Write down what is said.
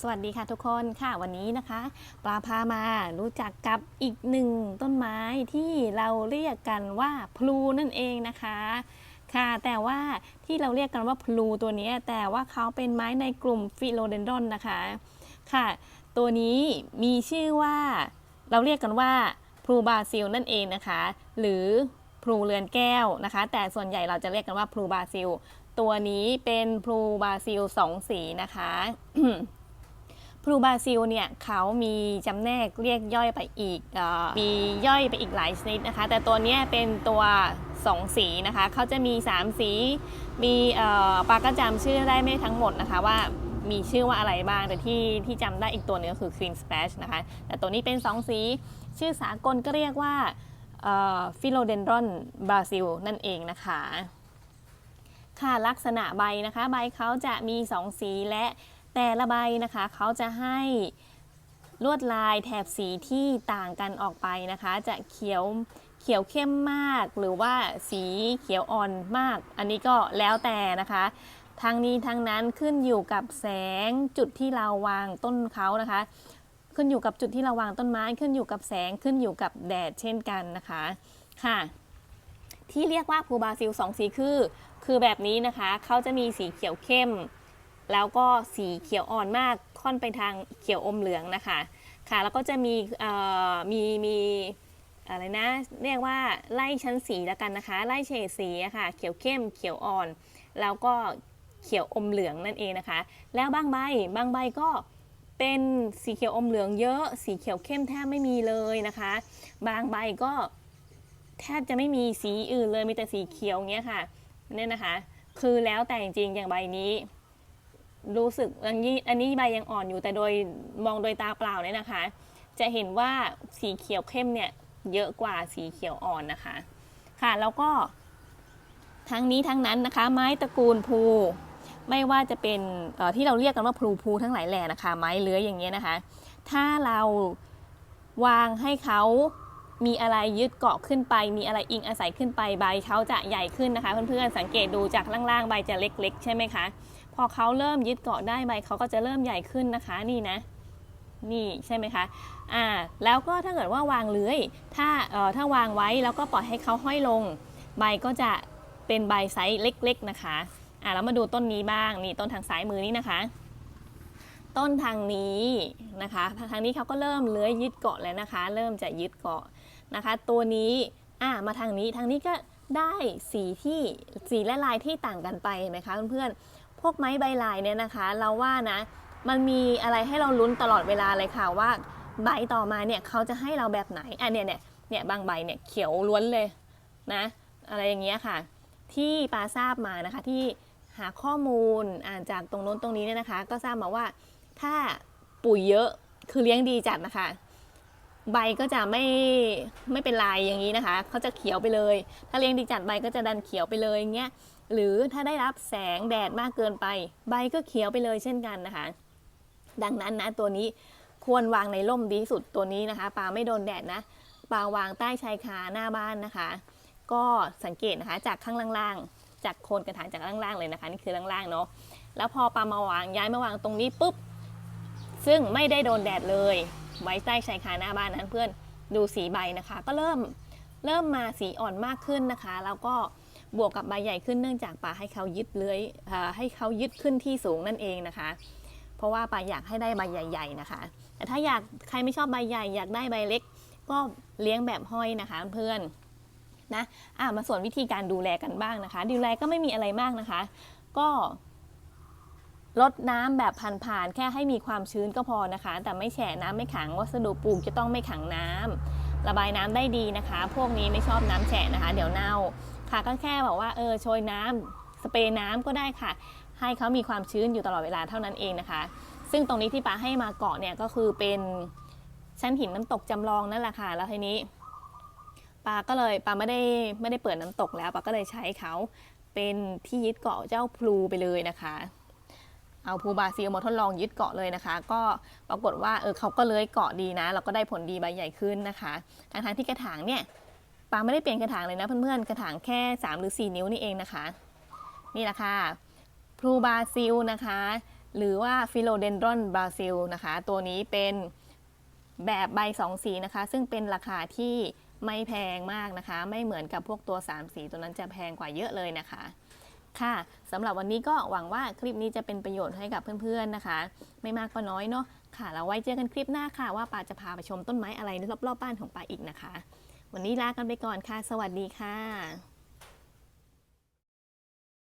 สวัสดีค่ะทุกคนค่ะวันนี้นะคะปลาพามารู้จักกับอีกหนึ่งต้นไม้ที่เราเรียกกันว่าพลูนั่นเองนะคะค่ะแต่ว่าที่เราเรียกกันว่าพลูตัวนี้แต่ว่าเขาเป็นไม้ในกลุ่มฟิโลเดนดอนนะคะค่ะ ตัวนี้มีชื่อว่า เราเรียกกันว่าพลูบาซิลนั่นเองนะคะ หรือพลูเรือนแก้วนะคะ แต่ส่วนใหญ่เราจะเรียกกันว่าพลูบาซิลตัวนี้เป็นพลูบาซิลสองสีนะคะ พลูบาซิลเนี่ยเขามีจำแนกเรียกย่อยไปอีกอมีย่อยไปอีกหลายชนิดนะคะ แต่ตัวนี้เป็นตัว 2 สีนะคะเขาจะมี 3 สี มีปาก็จำชื่อได้ไม่ทั้งหมดนะคะว่ามีชื่อว่าอะไรบ้าง แต่ที่ที่จำได้อีกตัวหนึงก็คือ Queen Splash นะคะ แต่ตัวนี้เป็น 2 สี ชื่อสากลก็เรียกว่าฟิโลเดนดรอนบราซิลนั่นเองนะคะ ค่ะลักษณะใบนะคะ ใบเขาจะมี 2 สีและ แต่ละใบนะคะเขาจะให้ลวดลายแถบสีที่ต่างกันออกไปนะคะ จะเขียวเขียวเข้มมาก หรือว่าสีเขียวอ่อนมาก อันนี้ก็แล้วแต่นะคะทั้งนี้ทั้งนั้นขึ้นอยู่กับแสงจุดที่เราวางต้นเขานะคะ ขึ้นอยู่กับจุดที่เราวางต้นไม้ ขึ้นอยู่กับแสงขึ้นอยู่กับแดดเช่นกันนะคะค่ะ ที่เรียกว่าพูบาซิลสองสีคือ คือแบบนี้นะคะเขาจะมีสีเขียวเข้ม แล้วก็สีเขียวอ่อนมากค่อนไปทางเขียวอมเหลืองนะคะค่ะแล้วก็จะมีมีมีอะไรนะเรียกว่าไล่ชั้นสีแล้วกันนะคะ ไล่เฉดสีอะค่ะเขียวเข้มเขียวอ่อน แล้วก็เขียวอมเหลืองนั่นเองนะคะ แล้วบางใบบางใบก็เป็นสีเขียวอมเหลืองเยอะสีเขียวเข้มแทบไม่มีเลยนะคะ บางใบก็แทบจะไม่มีสีอื่นเลยมีแต่สีเขียวเงี้ยค่ะเนี่ยนะคะ คือแล้วแต่จริงๆอย่างใบนี้ รู้สึกอันนี้อันนี้ใบยังอ่อนอยู่แต่โดยมองโดยตาเปล่าเนี่ยนะคะ จะเห็นว่าสีเขียวเข้มเนี่ยเยอะกว่าสีเขียวอ่อนนะคะ ค่ะแล้วก็ ทั้งนี้ทั้งนั้นนะคะ ไม้ตระกูลพลูไม่ว่าจะเป็นที่เราเรียกกันว่าพลูพูทั้งหลายแหล่นะคะ ไม้เลื้อยอย่างเงี้ยนะคะ ถ้าเราวางให้เขามีอะไรยึดเกาะขึ้นไป มีอะไรอิงอาศัยขึ้นไปใบเขาจะใหญ่ขึ้นนะคะ เพื่อนๆสังเกตดูจากล่างๆใบจะเล็ก ๆ ใช่ไหมคะ พอเขาเริ่มยึดเกาะได้ใบเขาก็จะเริ่มใหญ่ขึ้นนะคะนี่นะนี่ใช่ไหมคะ อ่า แล้วก็ถ้าเกิดว่าวางเลื้อย ถ้า เอ่อ ถ้าวางไว้แล้วก็ปล่อยให้เขาห้อยลง ใบก็จะเป็นใบไซส์เล็กๆนะคะ อ่าแล้วมาดูต้นนี้บ้าง นี่ต้นทางซ้ายมือนี่นะคะ ต้นทางนี้นะคะ ทางนี้เขาก็เริ่มเลื้อยยึดเกาะแล้วนะคะ เริ่มจะยึดเกาะนะคะ ตัวนี้ อ่า มาทางนี้ ทางนี้ก็ได้สีที่สีและลายที่ต่างกันไปเห็นไหมคะเพื่อนๆ วกไม้ใบลายเนี่ยนะคะ เราว่านะมันมีอะไรให้เราลุ้นตลอดเวลาเลยค่ะว่าใบต่อมาเนี่ยเขาจะให้เราแบบไหนอะเนี่ยเนี่ยเนี่ยบางใบเนี่ยเขียวล้วนเลยนะอะไรอย่างเงี้ยค่ะ ที่ปาทราบมานะคะที่หาข้อมูลอ่านจากตรงโน้นตรงนี้เนี่ยนะคะ ก็ทราบมาว่าถ้าปุ๋ยเยอะคือเลี้ยงดีจัดนะคะ ใบก็จะไม่ไม่เป็นลายอย่างนี้นะคะเขาจะเขียวไปเลย ถ้าเลี้ยงดีจัดใบก็จะดันเขียวไปเลยอย่างเงี้ย หรือถ้าได้รับแสงแดดมากเกินไป ใบก็เขียวไปเลยเช่นกันนะคะ ดังนั้นนะตัวนี้ควรวางในร่มดีสุดตัวนี้นะคะปลาไม่โดนแดดนะปลาวางใต้ชายคาหน้าบ้านนะคะ ก็สังเกตนะคะจากข้างล่างๆ จากโคนกระถางจากล่างๆเลยนะคะนี่คือล่างๆเนาะแล้วพอปลามาวางย้ายมาวางตรงนี้ปุ๊บซึ่งไม่ได้โดนแดดเลย ไว้ใต้ชายคาหน้าบ้านนั้นเพื่อนดูสีใบนะคะ ก็เริ่มเริ่มมาสีอ่อนมากขึ้นนะคะ แล้วก็ บวกกับใบใหญ่ขึ้นเนื่องจากปลาให้เขายึดเลื้อยให้เขายึดขึ้นที่สูงนั่นเองนะคะ เพราะว่าปลาอยากให้ได้ใบใหญ่ๆนะคะ แต่ถ้าอยากใครไม่ชอบใบใหญ่อยากได้ใบเล็ก ก็เลี้ยงแบบห้อยนะคะเพื่อนนะอะมาส่วนวิธีการดูแลกันบ้างนะคะ ดูแลก็ไม่มีอะไรมากนะคะ ก็ลดน้ำแบบผ่านๆแค่ให้มีความชื้นก็พอนะคะ แต่ไม่แฉะน้ำไม่ขังวัสดุปลูกจะต้องไม่ขังน้ำระบายน้ำได้ดีนะคะ พวกนี้ไม่ชอบน้ำแฉะนะคะ เดี๋ยวเน่า ค่ะก็แค่บอกว่าเออโชยน้ำสเปรย์น้ำก็ได้ค่ะ ให้เขามีความชื้นอยู่ตลอดเวลาเท่านั้นเองนะคะ ซึ่งตรงนี้ที่ป้าให้มาเกาะเนี่ยก็คือเป็นชั้นหินน้ำตกจำลองนั่นแหละค่ะแล้วทีนี้ปาก็เลยปาไม่ได้ไม่ได้เปิดน้ำตกแล้วปาก็เลยใช้เขาเป็นที่ยึดเกาะเจ้าพลูไปเลยนะคะ เอาพลูบาซิลมาทดลองยึดเกาะเลยนะคะ ก็ปรากฏว่าเออเขาก็เลื้อยเกาะดีนะแล้วก็ได้ผลดีใบใหญ่ขึ้นนะคะทั้งทที่กระถางเนี่ย ปาไม่ได้เปลี่ยนกระถางเลยนะเพื่อนๆ กระถางแค่ 3 หรือ 4 นิ้วนี่เองนะคะ นี่แหละค่ะพลูบราซิลนะคะ หรือว่าฟิโลเดนดรอนบราซิลนะคะ ตัวนี้เป็นแบบใบสองสีนะคะ ซึ่งเป็นราคาที่ไม่แพงมากนะคะ ไม่เหมือนกับพวกตัว 3 สี ตัวนั้นจะแพงกว่าเยอะเลยนะคะ ค่ะสำหรับวันนี้ก็หวังว่าคลิปนี้จะเป็นประโยชน์ให้กับเพื่อนๆนะคะ ไม่มากก็น้อยเนาะค่ะเราไว้เจอกันคลิปหน้าค่ะว่าปาจะพาไปชมต้นไม้อะไรรอบๆบ้านของปาอีกนะคะ วันนี้ลากันไปก่อนค่ะ สวัสดีค่ะ